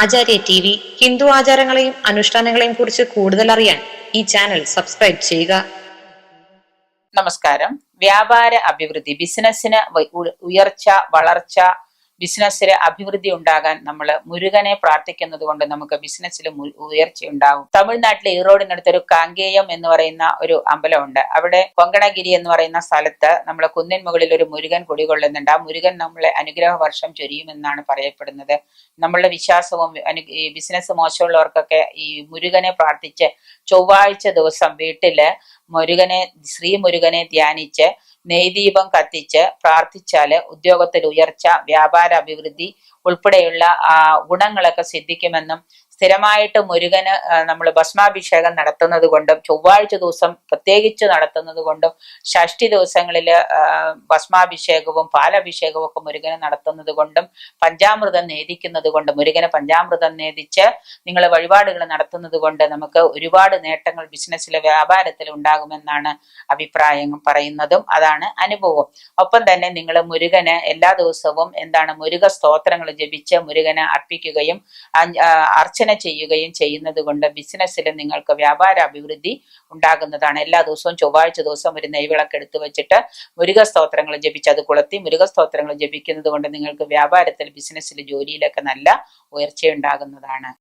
ആചാര്യ T V Hindu ആചാരങ്ങളെയും അനുഷ്ഠാനങ്ങളെയും കുറിച്ച് കൂടുതൽ അറിയാൻ ഈ ചാനൽ സബ്സ്ക്രൈബ് ചെയ്യുക. നമസ്കാരം. വ്യാപാര അഭിവൃദ്ധി ബിസിനസ്സിന് ഉയർച്ച വളർച്ച ബിസിനസ്സിന് അഭിവൃദ്ധി ഉണ്ടാകാൻ നമ്മൾ മുരുകനെ പ്രാർത്ഥിക്കുന്നത് കൊണ്ട് നമുക്ക് ബിസിനസ്സിൽ ഉയർച്ച ഉണ്ടാകും തമിഴ്നാട്ടിലെ ഈറോഡിനടുത്തൊരു കാങ്കേയം എന്ന് പറയുന്ന ഒരു അമ്പലമുണ്ട്. അവിടെ കൊങ്കണഗിരി എന്ന് പറയുന്ന സ്ഥലത്ത് നമ്മൾ കുന്നിൻ മുകളിൽ ഒരു മുരുകൻ കുടികൊള്ളുന്നുണ്ട് ആ മുരുകൻ നമ്മളെ അനുഗ്രഹ വർഷം ചൊരിയുമെന്നാണ് പറയപ്പെടുന്നത്. നമ്മളുടെ വിശ്വാസവും ബിസിനസ് മോശമുള്ളവർക്കൊക്കെ ഈ മുരുകനെ പ്രാർത്ഥിച്ച് ചൊവ്വാഴ്ച ദിവസം വീട്ടിൽ മുരുകനെ ശ്രീ മുരുകനെ ധ്യാനിച്ച് നെയ്ദീപം കത്തിച്ച് പ്രാർത്ഥിച്ചാൽ ഉദ്യോഗത്തിൽ ഉയർച്ച വ്യാപാര അഭിവൃദ്ധി ഉൾപ്പെടെയുള്ള ഗുണങ്ങളൊക്കെ സിദ്ധിക്കുമെന്നും സ്ഥിരമായിട്ട് മുരുകന് നമ്മൾ ഭസ്മാഭിഷേകം നടത്തുന്നത് കൊണ്ടും ചൊവ്വാഴ്ച ദിവസം പ്രത്യേകിച്ച് നടത്തുന്നത് കൊണ്ടും ഷഷ്ടി ദിവസങ്ങളിൽ ഭസ്മാഭിഷേകവും പാലഭിഷേകവും ഒക്കെ മുരുകന് നടത്തുന്നത് കൊണ്ടും പഞ്ചാമൃതം നേദിക്കുന്നത് കൊണ്ട് മുരുകന് പഞ്ചാമൃതം നേദിച്ച് നിങ്ങൾ വഴിപാടുകൾ നടത്തുന്നത് കൊണ്ട് നമുക്ക് ഒരുപാട് നേട്ടങ്ങൾ ബിസിനസ്സിലെ വ്യാപാരത്തിൽ ഉണ്ടാകുമെന്നാണ് അഭിപ്രായം പറയുന്നതും അതാണ് അനുഭവം. ഒപ്പം തന്നെ നിങ്ങൾ മുരുകന് എല്ലാ ദിവസവും എന്താണ് മുരുക സ്തോത്രങ്ങൾ ജപിച്ച് മുരുകനെ അർപ്പിക്കുകയും അഞ്ച്- അർച്ചന ചെയ്യുകയും ചെയ്യുന്നത് കൊണ്ട് ബിസിനസ്സിൽ നിങ്ങൾക്ക് വ്യാപാര അഭിവൃദ്ധി ഉണ്ടാകുന്നതാണ്. എല്ലാ ദിവസവും ചൊവ്വാഴ്ച ദിവസം ഒരു നെയ്വിളക്ക് എടുത്തു വെച്ചിട്ട് മുരുക സ്തോത്രങ്ങൾ ജപിച്ച് അത് കുളത്തി മുരുക സ്തോത്രങ്ങൾ ജപിക്കുന്നത് കൊണ്ട് നിങ്ങൾക്ക് വ്യാപാരത്തിൽ ബിസിനസ്സിൽ ജോലിയിലൊക്കെ നല്ല ഉയർച്ചയുണ്ടാകുന്നതാണ്.